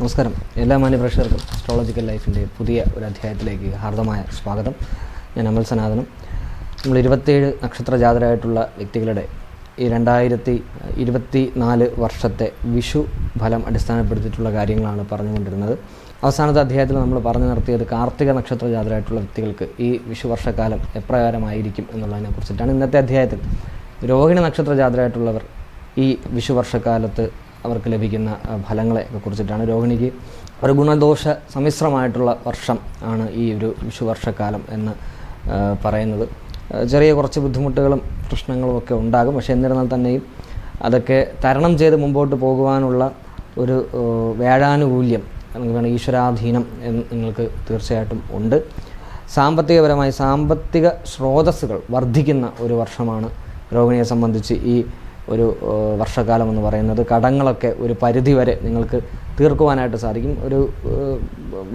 നമസ്കാരം. എല്ലാ മാന്യപ്രേക്ഷകർക്കും അസ്ട്രോളജിക്കൽ ലൈഫിന്റെ പുതിയ ഒരു അധ്യായത്തിലേക്ക് ഹാർദമായ സ്വാഗതം. ഞാൻ അമൽ സനാതനം. നമ്മൾ ഇരുപത്തേഴ് നക്ഷത്ര ജാതരായിട്ടുള്ള വ്യക്തികളുടെ ഈ രണ്ടായിരത്തി ഇരുപത്തി നാല് വർഷത്തെ വിഷു ഫലം അടിസ്ഥാനപ്പെടുത്തിയിട്ടുള്ള കാര്യങ്ങളാണ് പറഞ്ഞുകൊണ്ടിരുന്നത്. അവസാനത്തെ അധ്യായത്തിൽ നമ്മൾ പറഞ്ഞു നിർത്തിയത് കാർത്തിക നക്ഷത്ര ജാതരായിട്ടുള്ള വ്യക്തികൾക്ക് ഈ വിഷു വർഷക്കാലം എപ്രകാരമായിരിക്കും എന്നുള്ളതിനെ കുറിച്ചിട്ടാണ് ഇന്നത്തെ അധ്യായത്തിൽ. രോഹിണി നക്ഷത്ര ജാതരായിട്ടുള്ളവർ ഈ വിഷു വർഷക്കാലത്ത് അവർക്ക് ലഭിക്കുന്ന ഫലങ്ങളെ കുറിച്ചിട്ടാണ് രോഹിണിക്ക് ഒരു ഗുണദോഷ സമ്മിശ്രമായിട്ടുള്ള വർഷം ആണ് ഈ ഒരു വിഷുവർഷക്കാലം എന്ന് പറയുന്നത്. ചെറിയ കുറച്ച് ബുദ്ധിമുട്ടുകളും പ്രശ്നങ്ങളും ഒക്കെ ഉണ്ടാകും. പക്ഷേ എന്നിരുന്നാൽ തന്നെയും അതൊക്കെ തരണം ചെയ്ത് മുമ്പോട്ട് പോകുവാനുള്ള ഒരു വേഴാനുകൂല്യം അല്ലെങ്കിൽ വേണം ഈശ്വരാധീനം എന്ന് നിങ്ങൾക്ക് തീർച്ചയായിട്ടും ഉണ്ട്. സാമ്പത്തികപരമായി സാമ്പത്തിക സ്രോതസ്സുകൾ വർദ്ധിക്കുന്ന ഒരു വർഷമാണ് രോഹിണിയെ സംബന്ധിച്ച് ഈ ഒരു വർഷകാലം എന്ന് പറയുന്നത് കടങ്ങളൊക്കെ ഒരു പരിധി വരെ നിങ്ങൾക്ക് തീർക്കുവാനായിട്ട് സാധിക്കും. ഒരു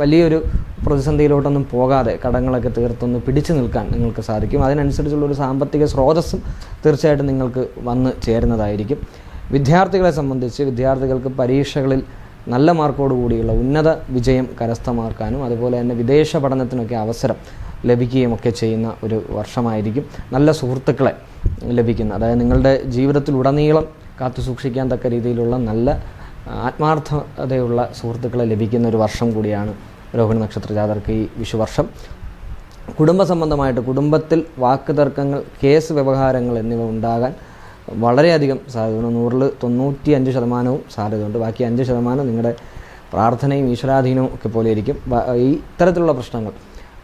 വലിയൊരു പ്രതിസന്ധിയിലോട്ടൊന്നും പോകാതെ കടങ്ങളൊക്കെ തീർത്തൊന്ന് പിടിച്ചു നിൽക്കാൻ നിങ്ങൾക്ക് സാധിക്കും. അതിനനുസരിച്ചുള്ള ഒരു സാമ്പത്തിക സ്രോതസ്സും തീർച്ചയായിട്ടും നിങ്ങൾക്ക് വന്ന് ചേരുന്നതായിരിക്കും. വിദ്യാർത്ഥികളെ സംബന്ധിച്ച് വിദ്യാർത്ഥികൾക്ക് പരീക്ഷകളിൽ നല്ല മാർക്കോടുകൂടിയുള്ള ഉന്നത വിജയം കരസ്ഥമാക്കാനും അതുപോലെ തന്നെ വിദേശ പഠനത്തിനൊക്കെ അവസരം ലഭിക്കുകയും ഒക്കെ ചെയ്യുന്ന ഒരു വർഷമായിരിക്കും. നല്ല സുഹൃത്തുക്കളെ ലഭിക്കുന്ന അതായത് നിങ്ങളുടെ ജീവിതത്തിലുടനീളം കാത്തു സൂക്ഷിക്കാൻ തക്ക രീതിയിലുള്ള നല്ല ആത്മാർത്ഥതയുള്ള സുഹൃത്തുക്കളെ ലഭിക്കുന്ന ഒരു വർഷം കൂടിയാണ് രോഹിണി നക്ഷത്ര ജാതർക്ക് ഈ വിഷുവർഷം. കുടുംബ സംബന്ധമായിട്ട് കുടുംബത്തിൽ വാക്ക് തർക്കങ്ങൾ കേസ് വ്യവഹാരങ്ങൾ എന്നിവ ഉണ്ടാകാൻ വളരെയധികം സാധ്യതയുണ്ട് നൂറിൽ തൊണ്ണൂറ്റി അഞ്ച് ശതമാനവും സാധ്യതയുണ്ട് ബാക്കി അഞ്ച് ശതമാനം നിങ്ങളുടെ പ്രാർത്ഥനയും ഈശ്വരാധീനവും ഒക്കെ പോലെ ഇരിക്കും. ഈ ഇത്തരത്തിലുള്ള പ്രശ്നങ്ങൾ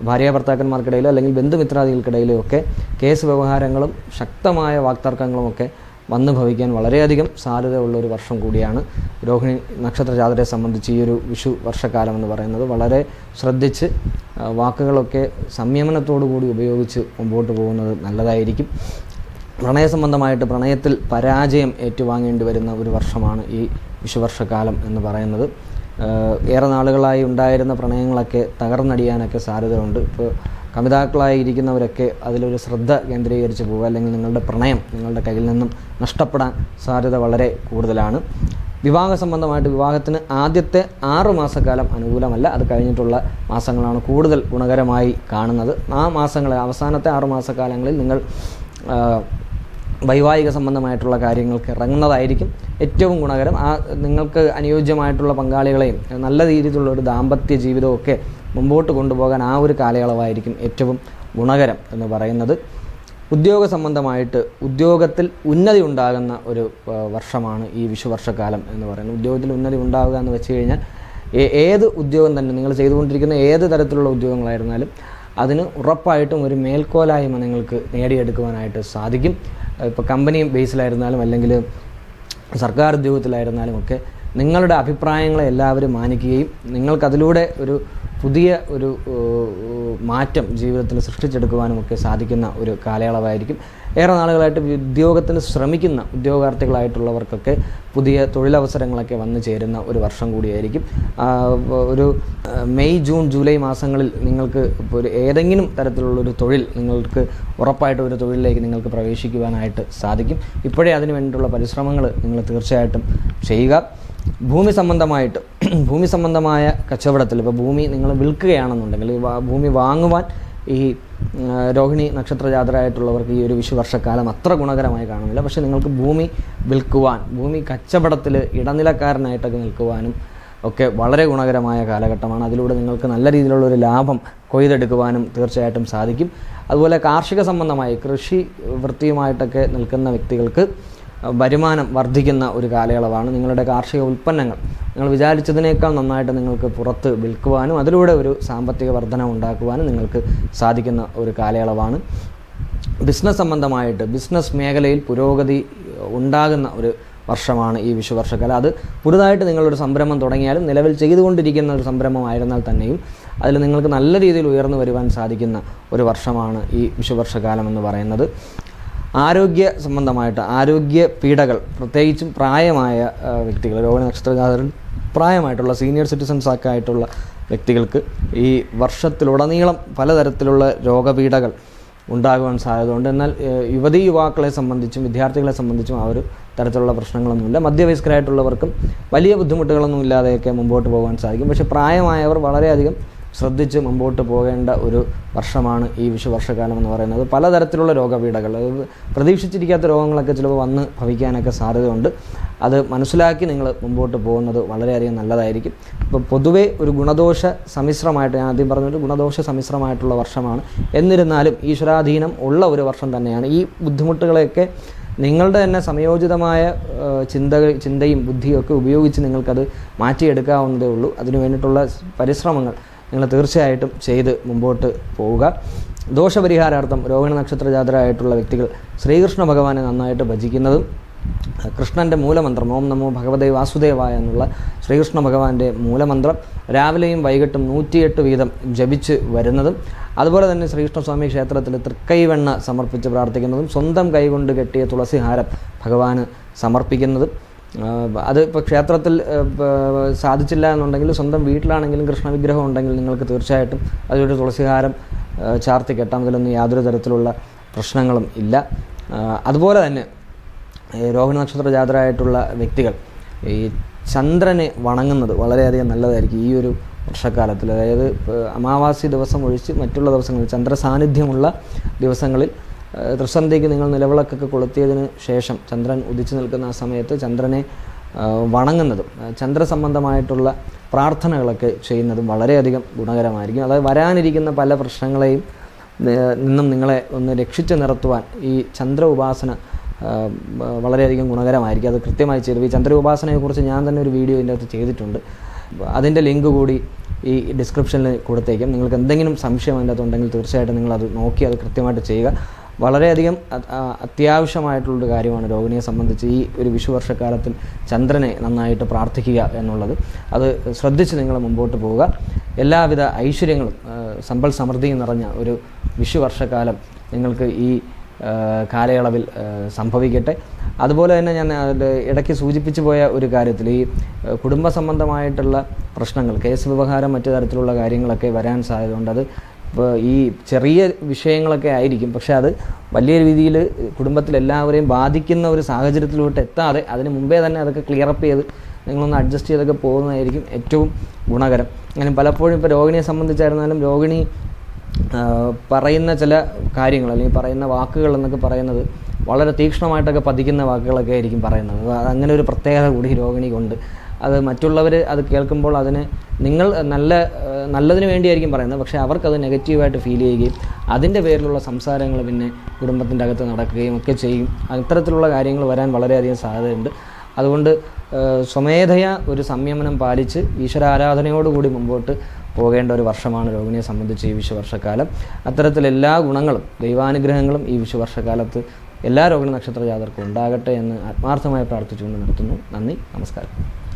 ഭാര്യ ഭർത്താക്കന്മാർക്കിടയിലോ അല്ലെങ്കിൽ ബന്ധുമിത്രാദികൾക്കിടയിലോ ഒക്കെ കേസ് വ്യവഹാരങ്ങളും ശക്തമായ വാക്തർക്കങ്ങളും ഒക്കെ വന്നു ഭവിക്കാൻ വളരെയധികം സാധ്യതയുള്ള ഒരു വർഷം കൂടിയാണ് രോഹിണി നക്ഷത്ര ജാതരെ സംബന്ധിച്ച് ഈ ഒരു വിഷു വർഷക്കാലം എന്ന് പറയുന്നത്. വളരെ ശ്രദ്ധിച്ച് വാക്കുകളൊക്കെ സംയമനത്തോടു കൂടി ഉപയോഗിച്ച് മുമ്പോട്ട് പോകുന്നത് നല്ലതായിരിക്കും. പ്രണയ സംബന്ധമായിട്ട് പ്രണയത്തിൽ പരാജയം ഏറ്റുവാങ്ങേണ്ടി വരുന്ന ഒരു വർഷമാണ് ഈ വിഷുവർഷക്കാലം എന്ന് പറയുന്നത്. ഏറെ നാളുകളായി ഉണ്ടായിരുന്ന പ്രണയങ്ങളൊക്കെ തകർന്നടിയാനൊക്കെ സാധ്യതയുണ്ട്. ഇപ്പോൾ കമിതാക്കളായി ഇരിക്കുന്നവരൊക്കെ അതിലൊരു ശ്രദ്ധ കേന്ദ്രീകരിച്ച് പോകുക അല്ലെങ്കിൽ നിങ്ങളുടെ പ്രണയം നിങ്ങളുടെ കയ്യിൽ നിന്നും നഷ്ടപ്പെടാൻ സാധ്യത വളരെ കൂടുതലാണ്. വിവാഹ സംബന്ധമായിട്ട് വിവാഹത്തിന് ആദ്യത്തെ ആറ് മാസക്കാലം അനുകൂലമല്ല. അത് കഴിഞ്ഞിട്ടുള്ള മാസങ്ങളാണ് കൂടുതൽ ഗുണകരമായി കാണുന്നത്. ആ മാസങ്ങളെ അവസാനത്തെ ആറ് മാസക്കാലങ്ങളിൽ നിങ്ങൾ വൈവാഹിക സംബന്ധമായിട്ടുള്ള കാര്യങ്ങൾക്ക് ഇറങ്ങുന്നതായിരിക്കും ഏറ്റവും ഗുണകരം. ആ നിങ്ങൾക്ക് അനുയോജ്യമായിട്ടുള്ള പങ്കാളികളെയും നല്ല രീതിയിലുള്ള ഒരു ദാമ്പത്യ ജീവിതമൊക്കെ മുമ്പോട്ട് കൊണ്ടുപോകാൻ ആ ഒരു കാലയളവായിരിക്കും ഏറ്റവും ഗുണകരം എന്ന് പറയുന്നത്. ഉദ്യോഗ സംബന്ധമായിട്ട് ഉദ്യോഗത്തിൽ ഉന്നതി ഉണ്ടാകുന്ന ഒരു വർഷമാണ് ഈ വിഷുവർഷക്കാലം എന്ന് പറയുന്നത്. ഉദ്യോഗത്തിൽ ഉന്നതി ഉണ്ടാവുക എന്ന് വെച്ച് കഴിഞ്ഞാൽ ഏത് ഉദ്യോഗം തന്നെ നിങ്ങൾ ചെയ്തുകൊണ്ടിരിക്കുന്ന ഏത് തരത്തിലുള്ള ഉദ്യോഗങ്ങളായിരുന്നാലും അതിന് ഉറപ്പായിട്ടും ഒരു മേൽക്കോലായ്മ നിങ്ങൾക്ക് നേടിയെടുക്കുവാനായിട്ട് സാധിക്കും. ഇപ്പോൾ കമ്പനി ബേസിലായിരുന്നാലും അല്ലെങ്കിൽ സർക്കാർ ഉദ്യോഗത്തിലായിരുന്നാലും ഒക്കെ നിങ്ങളുടെ അഭിപ്രായങ്ങളെ എല്ലാവരും മാനിക്കുകയും നിങ്ങൾക്കതിലൂടെ ഒരു പുതിയ ഒരു മാറ്റം ജീവിതത്തിൽ സൃഷ്ടിച്ചെടുക്കുവാനും ഒക്കെ സാധിക്കുന്ന ഒരു കാലയളവായിരിക്കും. ഏറെ നാളുകളായിട്ട് ഉദ്യോഗത്തിന് ശ്രമിക്കുന്ന ഉദ്യോഗാർത്ഥികളായിട്ടുള്ളവർക്കൊക്കെ പുതിയ തൊഴിലവസരങ്ങളൊക്കെ വന്നു ചേരുന്ന ഒരു വർഷം കൂടിയായിരിക്കും. ഒരു മെയ് ജൂൺ ജൂലൈ മാസങ്ങളിൽ നിങ്ങൾക്ക് ഒരു ഏതെങ്കിലും തരത്തിലുള്ള ഒരു തൊഴിൽ നിങ്ങൾക്ക് ഉറപ്പായിട്ട് ഒരു തൊഴിലിലേക്ക് നിങ്ങൾക്ക് പ്രവേശിക്കുവാനായിട്ട് സാധിക്കും. ഇപ്പോഴേ അതിന് വേണ്ടിയിട്ടുള്ള പരിശ്രമങ്ങൾ നിങ്ങൾ തീർച്ചയായിട്ടും ചെയ്യുക. ഭൂമി സംബന്ധമായിട്ട് ഭൂമി സംബന്ധമായ കച്ചവടത്തിൽ ഇപ്പോൾ ഭൂമി നിങ്ങൾ വിൽക്കുകയാണെന്നുണ്ടെങ്കിൽ ഭൂമി വാങ്ങുവാൻ ഈ രോഹിണി നക്ഷത്ര ജാതരായിട്ടുള്ളവർക്ക് ഈ ഒരു വിഷുവർഷക്കാലം അത്ര ഗുണകരമായി കാണുന്നില്ല. പക്ഷേ നിങ്ങൾക്ക് ഭൂമി വിൽക്കുവാൻ ഭൂമി കച്ചവടത്തിൽ ഇടനിലക്കാരനായിട്ടൊക്കെ നിൽക്കുവാനും ഒക്കെ വളരെ ഗുണകരമായ കാലഘട്ടമാണ്. അതിലൂടെ നിങ്ങൾക്ക് നല്ല രീതിയിലുള്ള ഒരു ലാഭം കൊയ്തെടുക്കുവാനും തീർച്ചയായിട്ടും സാധിക്കും. അതുപോലെ കാർഷിക സംബന്ധമായി കൃഷി വൃത്തിയുമായിട്ടൊക്കെ നിൽക്കുന്ന വ്യക്തികൾക്ക് വരുമാനം വർദ്ധിക്കുന്ന ഒരു കാലയളവാണ് നിങ്ങളുടെ കാർഷിക ഉൽപ്പന്നങ്ങൾ. നിങ്ങൾ വിചാരിച്ചതിനേക്കാൾ നന്നായിട്ട് നിങ്ങൾക്ക് പുറത്ത് വിൽക്കുവാനും അതിലൂടെ ഒരു സാമ്പത്തിക വർധന ഉണ്ടാക്കുവാനും നിങ്ങൾക്ക് സാധിക്കുന്ന ഒരു കാലയളവാണ്. ബിസിനസ് സംബന്ധമായിട്ട് ബിസിനസ് മേഖലയിൽ പുരോഗതി ഉണ്ടാകുന്ന ഒരു വർഷമാണ് ഈ വിഷുവർഷക്കാലം. അത് പുതുതായിട്ട് നിങ്ങളൊരു സംരംഭം തുടങ്ങിയാലും നിലവിൽ ചെയ്തുകൊണ്ടിരിക്കുന്ന ഒരു സംരംഭമായിരുന്നാൽ തന്നെയും അതിൽ നിങ്ങൾക്ക് നല്ല രീതിയിൽ ഉയർന്നു വരുവാൻ സാധിക്കുന്ന ഒരു വർഷമാണ് ഈ വിഷുവർഷകാലം എന്ന് പറയുന്നത്. ആരോഗ്യ സംബന്ധമായിട്ട് ആരോഗ്യ പീഡകൾ പ്രത്യേകിച്ചും പ്രായമായ വ്യക്തികൾ രോഹിണി നക്ഷത്രജാതകൻ പ്രായമായിട്ടുള്ള സീനിയർ സിറ്റിസൺസ് ഒക്കെ ആയിട്ടുള്ള വ്യക്തികൾക്ക് ഈ വർഷത്തിലുടനീളം പലതരത്തിലുള്ള രോഗപീഠകൾ ഉണ്ടാകുവാൻ സാധ്യതയുണ്ട്. എന്നാൽ യുവതി യുവാക്കളെ സംബന്ധിച്ചും വിദ്യാർത്ഥികളെ സംബന്ധിച്ചും ആ ഒരു തരത്തിലുള്ള പ്രശ്നങ്ങളൊന്നുമില്ല. മധ്യവയസ്കരായിട്ടുള്ളവർക്കും വലിയ ബുദ്ധിമുട്ടുകളൊന്നും ഇല്ലാതെയൊക്കെ മുമ്പോട്ട് പോകാൻ സാധിക്കും. പക്ഷേ പ്രായമായവർ വളരെയധികം ശ്രദ്ധിച്ച് മുമ്പോട്ട് പോകേണ്ട ഒരു വർഷമാണ് ഈ വിഷുവർഷകാലം എന്ന് പറയുന്നത്. പലതരത്തിലുള്ള രോഗപീഠകൾ. പ്രതീക്ഷിച്ചിരിക്കാത്ത രോഗങ്ങളൊക്കെ ചിലപ്പോൾ വന്ന് ഭവിക്കാനൊക്കെ സാധ്യതയുണ്ട്. അത് മനസ്സിലാക്കി നിങ്ങൾ മുമ്പോട്ട് പോകുന്നത് വളരെയധികം നല്ലതായിരിക്കും. ഇപ്പോൾ പൊതുവേ ഒരു ഗുണദോഷ സമ്മിശ്രമായിട്ട് ഞാൻ ആദ്യം പറഞ്ഞൊരു ഗുണദോഷ സമ്മിശ്രമായിട്ടുള്ള വർഷമാണ്. എന്നിരുന്നാലും ഈശ്വരാധീനം ഉള്ള ഒരു വർഷം തന്നെയാണ്. ഈ ബുദ്ധിമുട്ടുകളെയൊക്കെ നിങ്ങളുടെ തന്നെ സമയോചിതമായ ആ, ചിന്ത ചിന്തയും ബുദ്ധിയും ഒക്കെ ഉപയോഗിച്ച് നിങ്ങൾക്കത് മാറ്റിയെടുക്കാവുന്നതേ ഉള്ളൂ. അതിനു വേണ്ടിയിട്ടുള്ള പരിശ്രമങ്ങൾ നിങ്ങൾ തീർച്ചയായിട്ടും ചെയ്ത് മുമ്പോട്ട് പോവുക. ദോഷപരിഹാരാർത്ഥം രോഹിണി നക്ഷത്ര ജാതരായിട്ടുള്ള വ്യക്തികൾ ശ്രീകൃഷ്ണ ഭഗവാനെ നന്നായിട്ട് ഭജിക്കുന്നതും കൃഷ്ണന്റെ മൂലമന്ത്രം ഓം നമോ ഭഗവതേ വാസുദേവായ എന്നുള്ള ശ്രീകൃഷ്ണ ഭഗവാന്റെ മൂലമന്ത്രം രാവിലെയും വൈകിട്ടും നൂറ്റിയെട്ട് വീതം ജപിച്ച് വരുന്നതും അതുപോലെ തന്നെ ശ്രീകൃഷ്ണസ്വാമി ക്ഷേത്രത്തിൽ തൃക്കൈവെണ്ണ സമർപ്പിച്ച് പ്രാർത്ഥിക്കുന്നതും സ്വന്തം കൈകൊണ്ട് കെട്ടിയ തുളസിഹാരം ഭഗവാന് സമർപ്പിക്കുന്നതും. അത് ഇപ്പോൾ ക്ഷേത്രത്തിൽ സാധിച്ചില്ല എന്നുണ്ടെങ്കിൽ സ്വന്തം വീട്ടിലാണെങ്കിലും കൃഷ്ണവിഗ്രഹം ഉണ്ടെങ്കിൽ നിങ്ങൾക്ക് തീർച്ചയായിട്ടും അതിലൊരു തുളസിഹാരം ചാർത്തി കെട്ടാം. അതിലൊന്നും യാതൊരു തരത്തിലുള്ള പ്രശ്നങ്ങളും ഇല്ല. അതുപോലെ തന്നെ രോഹിണി നക്ഷത്ര ജാതരായിട്ടുള്ള വ്യക്തികൾ ഈ ചന്ദ്രനെ വണങ്ങുന്നത് വളരെയധികം നല്ലതായിരിക്കും ഈ ഒരു വർഷക്കാലത്തിൽ. അതായത് അമാവാസി ദിവസം ഒഴിച്ച് മറ്റുള്ള ദിവസങ്ങളിൽ ചന്ദ്ര സാന്നിധ്യമുള്ള ദിവസങ്ങളിൽ ഏഹ്, ത്രിസന്ധ്യയ്ക്ക് നിങ്ങൾ നിലവിളക്കൊക്കെ കൊളുത്തിയതിന് ശേഷം ചന്ദ്രൻ ഉദിച്ചു നിൽക്കുന്ന ആ സമയത്ത് ചന്ദ്രനെ വണങ്ങുന്നതും ചന്ദ്ര ചന്ദ്രസംബന്ധമായിട്ടുള്ള പ്രാർത്ഥനകളൊക്കെ ചെയ്യുന്നതും വളരെയധികം ഗുണകരമായിരിക്കും. അതായത് വരാനിരിക്കുന്ന പല പ്രശ്നങ്ങളെയും നിന്നും നിങ്ങളെ ഒന്ന് രക്ഷിച്ചു നിർത്തുവാൻ ഈ ചന്ദ്ര ഉപാസന വളരെയധികം ഗുണകരമായിരിക്കും. അത് കൃത്യമായി ചെയ്തു. ഈ ചന്ദ്ര ഉപാസനയെക്കുറിച്ച് ഞാൻ തന്നെ ഒരു വീഡിയോ ഇതിന്റെ അകത്ത് ചെയ്തിട്ടുണ്ട്. അതിന്റെ ലിങ്ക് കൂടി ഈ ഡിസ്ക്രിപ്ഷനിൽ കൊടുത്തേക്കും. നിങ്ങൾക്ക് എന്തെങ്കിലും സംശയം അതിന്റെ അകത്തുണ്ടെങ്കിൽ തീർച്ചയായിട്ടും നിങ്ങളത് നോക്കി അത് കൃത്യമായിട്ട് ചെയ്യുക. വളരെയധികം അത്യാവശ്യമായിട്ടുള്ളൊരു കാര്യമാണ് രോഹിണിയെ സംബന്ധിച്ച് ഈ ഒരു വിഷു വർഷക്കാലത്തിൽ ചന്ദ്രനെ നന്നായിട്ട് പ്രാർത്ഥിക്കുക എന്നുള്ളത്. അത് ശ്രദ്ധിച്ച് നിങ്ങൾ മുമ്പോട്ട് പോവുക. എല്ലാവിധ ഐശ്വര്യങ്ങളും സമ്പൽ സമൃദ്ധിയും നിറഞ്ഞ ഒരു വിഷു വർഷക്കാലം നിങ്ങൾക്ക് ഈ കാലയളവിൽ സംഭവിക്കട്ടെ. അതുപോലെ തന്നെ ഞാൻ ഇടയ്ക്ക് സൂചിപ്പിച്ചു പോയ ഒരു കാര്യത്തിൽ ഈ കുടുംബ സംബന്ധമായിട്ടുള്ള പ്രശ്നങ്ങൾ കേസ് വ്യവഹാരം മറ്റു തരത്തിലുള്ള കാര്യങ്ങളൊക്കെ വരാൻ സാധ്യതയുണ്ട്. അത് ഈ ചെറിയ വിഷയങ്ങളൊക്കെ ആയിരിക്കും. പക്ഷേ അത് വലിയ രീതിയിൽ കുടുംബത്തിലെല്ലാവരെയും ബാധിക്കുന്ന ഒരു സാഹചര്യത്തിലോട്ട് എത്താതെ അതിന് മുമ്പേ തന്നെ അതൊക്കെ ക്ലിയർ അപ്പ് ചെയ്ത് നിങ്ങളൊന്ന് അഡ്ജസ്റ്റ് ചെയ്തൊക്കെ പോകുന്നതായിരിക്കും ഏറ്റവും ഗുണകരം. അങ്ങനെ പലപ്പോഴും ഇപ്പോൾ രോഹിണിയെ സംബന്ധിച്ചായിരുന്നാലും രോഹിണി പറയുന്ന ചില കാര്യങ്ങൾ അല്ലെങ്കിൽ പറയുന്ന വാക്കുകൾ എന്നൊക്കെ പറയുന്നത് വളരെ തീക്ഷ്ണമായിട്ടൊക്കെ പതിക്കുന്ന വാക്കുകളൊക്കെ ആയിരിക്കും പറയുന്നത്. അങ്ങനെ ഒരു പ്രത്യേകത കൂടി രോഹിണിക്കുണ്ട്. അത് മറ്റുള്ളവർ അത് കേൾക്കുമ്പോൾ അതിന് നിങ്ങൾ നല്ല നല്ലതിന് വേണ്ടിയായിരിക്കും പറയുന്നത്. പക്ഷേ അവർക്കത് നെഗറ്റീവായിട്ട് ഫീൽ ചെയ്യുകയും അതിന്റെ പേരിലുള്ള സംസാരങ്ങൾ പിന്നെ കുടുംബത്തിന്റെ അകത്ത് നടക്കുകയും ഒക്കെ ചെയ്യും. അത്തരത്തിലുള്ള കാര്യങ്ങൾ വരാൻ വളരെയധികം സാധ്യതയുണ്ട്. അതുകൊണ്ട് സ്വമേധയ ഒരു സംയമനം പാലിച്ച് ഈശ്വരാരാധനയോടുകൂടി മുമ്പോട്ട് പോകേണ്ട ഒരു വർഷമാണ് രോഹിണിയെ സംബന്ധിച്ച് ഈ വിഷുവർഷക്കാലം അത്തരത്തിൽ എല്ലാ ഗുണങ്ങളും ദൈവാനുഗ്രഹങ്ങളും ഈ വിഷുവർഷക്കാലത്ത് എല്ലാ രോഹിണി നക്ഷത്ര ജാതർക്കും ഉണ്ടാകട്ടെ എന്ന് ആത്മാർത്ഥമായി പ്രാർത്ഥിച്ചുകൊണ്ട് നിർത്തുന്നു. നന്ദി നമസ്കാരം.